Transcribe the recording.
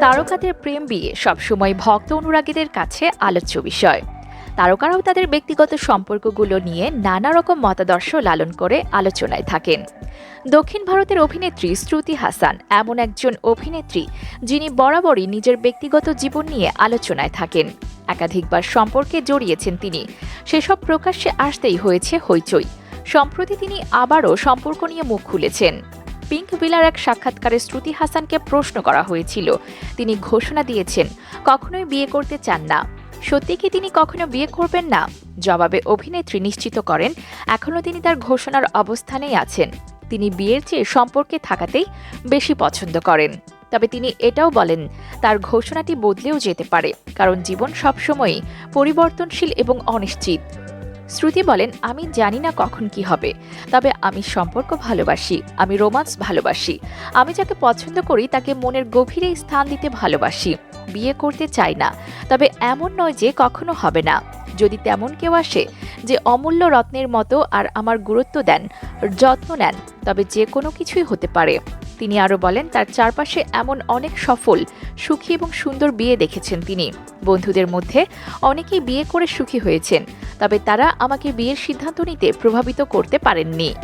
তারকাদের প্রেম বিয়ে সবসময় ভক্ত অনুরাগীদের কাছে আলোচ্য বিষয়। তারকারাও তাদের ব্যক্তিগত সম্পর্কগুলো নিয়ে নানা রকম মতাদর্শ লালন করে আলোচনায় থাকেন। দক্ষিণ ভারতের অভিনেত্রী শ্রুতি হাসান এমন একজন অভিনেত্রী যিনি বরাবরই নিজের ব্যক্তিগত জীবন নিয়ে আলোচনায় থাকেন। একাধিকবার সম্পর্কে জড়িয়েছেন তিনি। সেসব প্রকাশ্যে আসতেই হয়েছে হইচই। সম্প্রতি তিনি আবারও সম্পর্ক নিয়ে মুখ খুলেছেন। পিঙ্ক বিলার এক সাক্ষাৎকারে শ্রুতি হাসানকে প্রশ্ন করা হয়েছিল। তিনি ঘোষণা দিয়েছেন, কখনোই বিয়ে করতে চান না। সত্যি কি তিনি কখনো বিয়ে করবেন না? জবাবে অভিনেত্রী নিশ্চিত করেন এখনও তিনি তার ঘোষণার অবস্থানেই আছেন। তিনি বিয়ের চেয়ে সম্পর্কে থাকাতেই বেশি পছন্দ করেন। তবে তিনি এটাও বলেন, তার ঘোষণাটি বদলেও যেতে পারে, কারণ জীবন সবসময়ই পরিবর্তনশীল এবং অনিশ্চিত। শ্রুতি বলেন, আমি জানি না কখন কি হবে, তবে আমি সম্পর্ক ভালোবাসি, আমি রোমান্স ভালোবাসি। আমি যাকে পছন্দ করি তাকে মনের গভীরে স্থান দিতে ভালোবাসি। বিয়ে করতে চাই না, তবে এমন নয় যে কখনো হবে না। যদি তেমন কেউ আসে যে অমূল্য রত্নের মতো আর আমার গুরুত্ব দেন, যত্ন নেন, তবে যে কোনো কিছুই হতে পারে। তিনি আরও বলেন, তার চারপাশে এমন অনেক সফল, সুখী এবং সুন্দর বিয়ে দেখেছেন তিনি। বন্ধুদের মধ্যে অনেকেই বিয়ে করে সুখী হয়েছেন, তবে তারা আমাকে বিয়ের সিদ্ধান্ত নিতে প্রভাবিত করতে পারেননি।